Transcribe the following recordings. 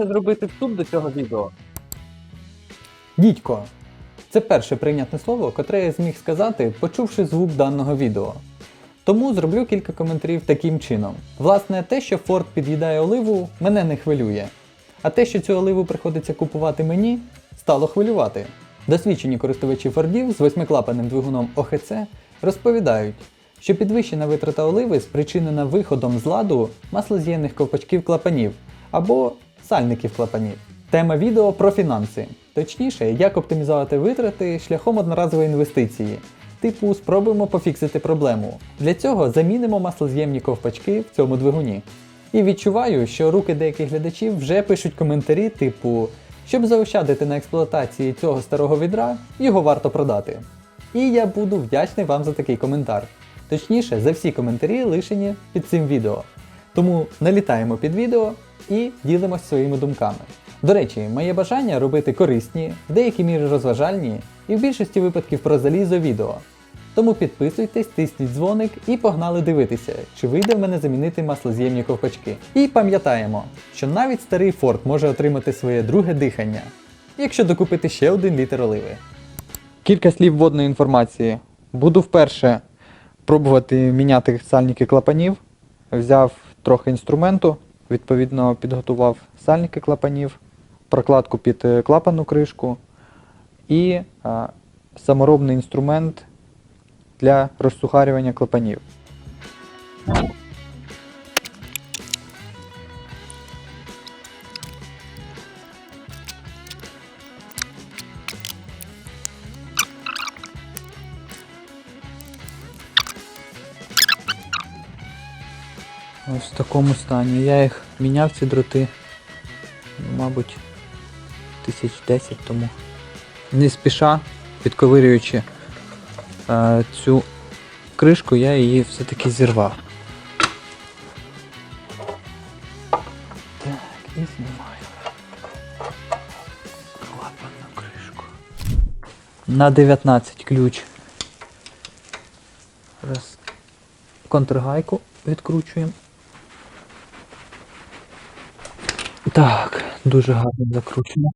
Хочеться зробити вступ до цього відео. Дідько. Це перше прийнятне слово, котре я зміг сказати, почувши звук даного відео. Тому зроблю кілька коментарів таким чином. Власне, те, що Ford під'їдає оливу, мене не хвилює. А те, що цю оливу приходиться купувати мені, стало хвилювати. Досвідчені користувачі Фордів з восьмиклапаним двигуном ОХЦ розповідають, що підвищена витрата оливи спричинена виходом з ладу маслоз'ємних ковпачків клапанів або сальників клапанів. Тема відео про фінанси. Точніше, як оптимізувати витрати шляхом одноразової інвестиції. Типу, спробуємо пофіксити проблему. Для цього замінимо маслоз'ємні ковпачки в цьому двигуні. І відчуваю, що руки деяких глядачів вже пишуть коментарі, типу, щоб заощадити на експлуатації цього старого відра, його варто продати. І я буду вдячний вам за такий коментар. Точніше, за всі коментарі лишені під цим відео. Тому налітаємо під відео і ділимось своїми думками. До речі, моє бажання робити корисні, в деякій мірі розважальні і в більшості випадків про залізо відео. Тому підписуйтесь, тисніть дзвоник і погнали дивитися, чи вийде в мене замінити маслоз'ємні ковпачки. І пам'ятаємо, що навіть старий Ford може отримати своє друге дихання, якщо докупити ще один літр оливи. Кілька слів вводної інформації. Буду вперше пробувати міняти сальники клапанів. Взяв трохи інструменту, відповідно підготував сальники клапанів, прокладку під е, клапанну кришку і саморобний інструмент для розсухарювання клапанів. Ось в такому стані. Я їх міняв ці дроти, мабуть, тисяч десять тому. Не спіша, підковирюючи е, цю кришку, я її все-таки зірвав. Так, і знімаю. Клапанну кришку. На 19 ключ. Раз. Контргайку відкручуємо. Так, дуже гарно закручено.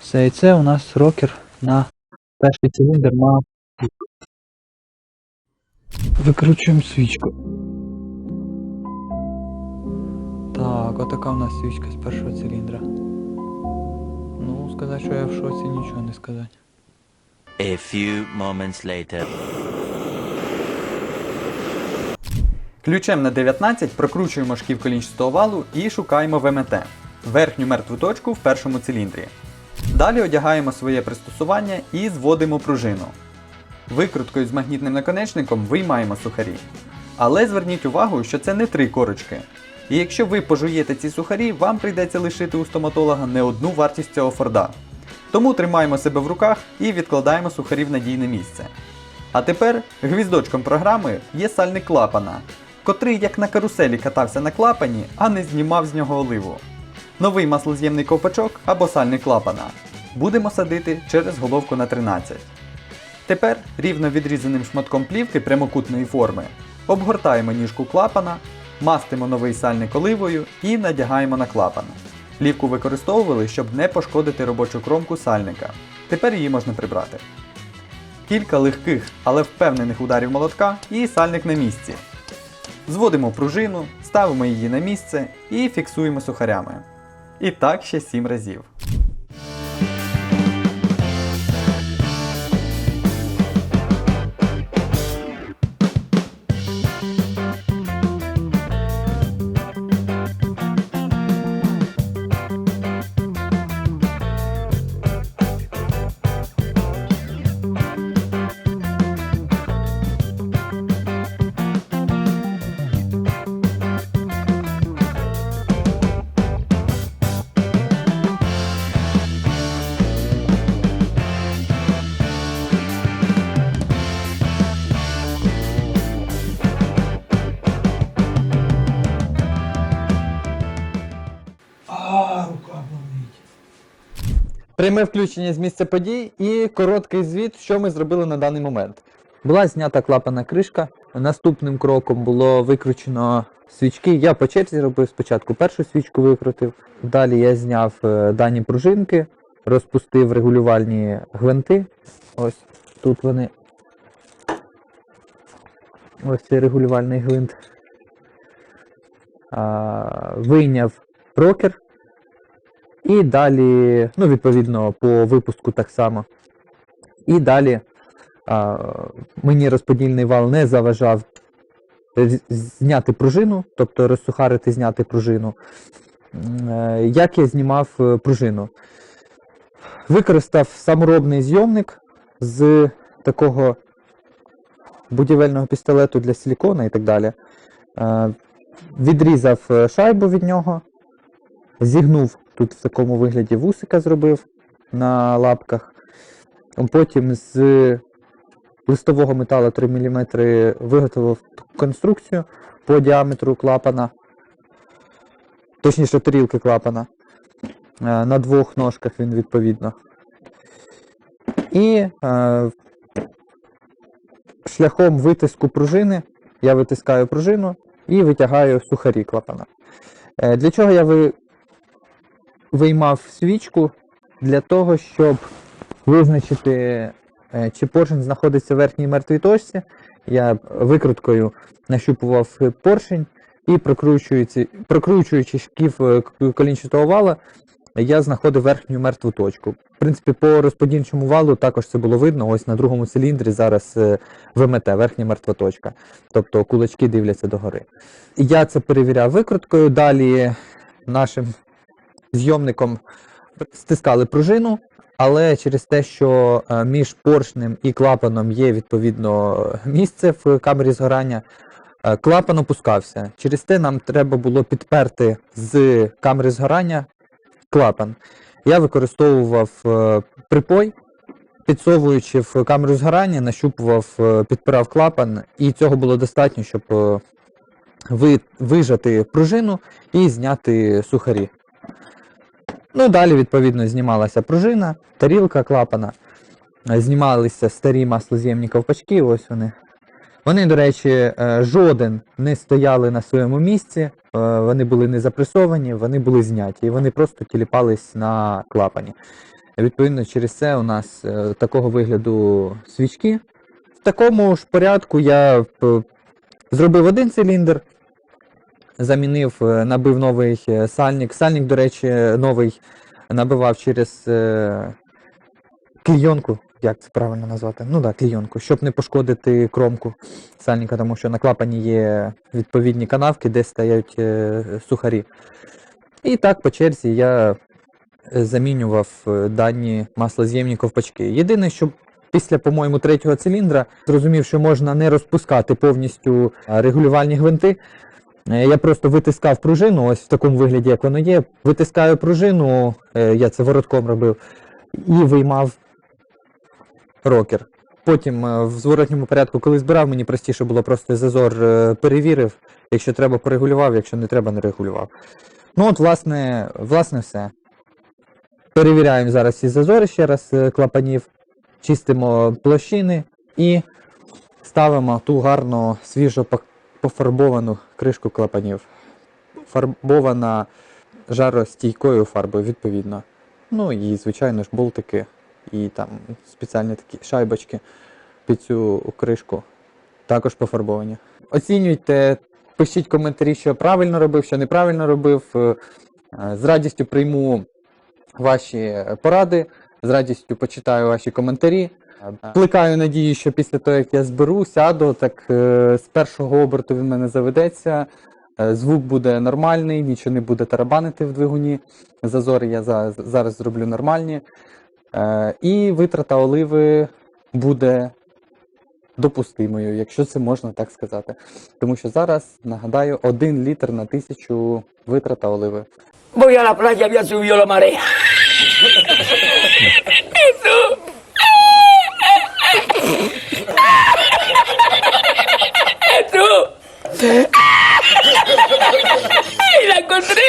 Все, і це у нас рокер на перший циліндр на Викручуємо свічку. Так, отака у нас свічка з першого циліндра. Ну, сказати, що я в шоці, нічого не сказати. A few moments later. Ключем на 19 прокручуємо шків колінчастого валу і шукаємо ВМТ верхню мертву точку в першому циліндрі. Далі одягаємо своє пристосування і зводимо пружину. Викруткою з магнітним наконечником виймаємо сухарі. Але зверніть увагу, що це не три корочки. І якщо ви пожуєте ці сухарі, вам прийдеться лишити у стоматолога не одну вартість цього форда. Тому тримаємо себе в руках і відкладаємо сухарі в надійне місце. А тепер гвіздочком програми є сальник клапана, котрий як на каруселі катався на клапані, а не знімав з нього оливу. Новий маслоз'ємний ковпачок або сальник клапана. Будемо садити через головку на 13. Тепер рівно відрізаним шматком плівки прямокутної форми обгортаємо ніжку клапана, мастимо новий сальник оливою і надягаємо на клапан. Плівку використовували, щоб не пошкодити робочу кромку сальника. Тепер її можна прибрати. Кілька легких, але впевнених ударів молотка і сальник на місці. Зводимо пружину, ставимо її на місце і фіксуємо сухарями. І так ще 7 разів. Пряме включення з місця подій і короткий звіт, що ми зробили на даний момент. Була знята клапана кришка. Наступним кроком було викручено свічки. Я по черзі робив спочатку першу свічку викрутив, далі я зняв е, дані пружинки, розпустив регулювальні гвинти. Ось тут вони. Ось цей регулювальний гвинт. А, вийняв рокер. І далі, ну, відповідно, по випуску так само. І далі а, мені розподільний вал не заважав зняти пружину, тобто розсухарити, зняти пружину. Е, Як я знімав е, пружину? Використав саморобний зйомник з такого будівельного пістолету для силікона і так далі. Е, Відрізав шайбу від нього, зігнув тут в такому вигляді вусика зробив на лапках. Потім з листового металу 3 мм виготовив конструкцію по діаметру клапана, точніше тарілки клапана. Е, На двох ножках він відповідно. І е, шляхом витиску пружини я витискаю пружину і витягаю сухарі клапана. Е, Для чого я ви... виймав свічку? Для того, щоб визначити, е, чи поршень знаходиться в верхній мертвій точці. Я викруткою нащупував поршень і прокручуючи, прокручуючи шків е, колінчатого вала, я знаходив верхню мертву точку. В принципі, по розподільчому валу також це було видно. Ось на другому циліндрі зараз е, ВМТ, верхня мертва точка. Тобто кулачки дивляться догори. Я це перевіряв викруткою. Далі нашим зйомником стискали пружину, але через те, що е, між поршнем і клапаном є відповідно місце в камері згорання, е, клапан опускався. Через те нам треба було підперти з камери згорання клапан. Я використовував е, припой, підсовуючи в камеру згорання, нащупував, підпирав клапан, і цього було достатньо, щоб вижати пружину і зняти сухарі. Ну, далі, відповідно, знімалася пружина, тарілка клапана, е, знімалися старі маслоз'ємні ковпачки, ось вони. Вони, до речі, е, жоден не стояли на своєму місці, е, вони були не запресовані, вони були зняті, і вони просто тіліпались на клапані. Відповідно, через це у нас такого вигляду свічки. В такому ж порядку я зробив один циліндр, замінив, е, набив новий е, сальник. Сальник, до речі, новий набивав через е, клійонку, як це правильно назвати? Ну так, да, клійонку, щоб не пошкодити кромку сальника, тому що на клапані є відповідні канавки, де стоять сухарі. І так по черзі я замінював дані маслоз'ємні ковпачки. Єдине, що після, по-моєму, третього циліндра зрозумів, що можна не розпускати повністю регулювальні гвинти. Е, Я просто витискав пружину, ось в такому вигляді, як воно є. Витискаю пружину, е, я це воротком робив, і виймав рокер. Потім е, в зворотньому порядку, коли збирав, мені простіше було просто зазор перевірив. Якщо треба, порегулював, якщо не треба, не регулював. Ну от, власне, власне, все. Перевіряємо зараз ці зазори ще раз клапанів, чистимо площини і ставимо ту гарну свіжо пок- пофарбовану кришку клапанів. Фарбована жаростійкою фарбою, відповідно. Ну і, звичайно ж, болтики і там спеціальні такі шайбочки під цю кришку також пофарбовані. Оцінюйте, пишіть коментарі, що правильно робив, що неправильно робив. Е, З радістю прийму ваші поради, з радістю почитаю ваші коментарі. Плекаю надію, що після того, як я зберу, сяду, так е, з першого оберту він мене заведеться. е, Звук буде нормальний, нічого не буде тарабанити в двигуні. Зазори я за- зараз зроблю нормальні. Е, І витрата оливи буде допустимою, якщо це можна так сказати. Тому що зараз, нагадаю, 1 літр на тисячу витрата оливи. Voy a la playa, había subido la ¡No! ¡Y la encontré!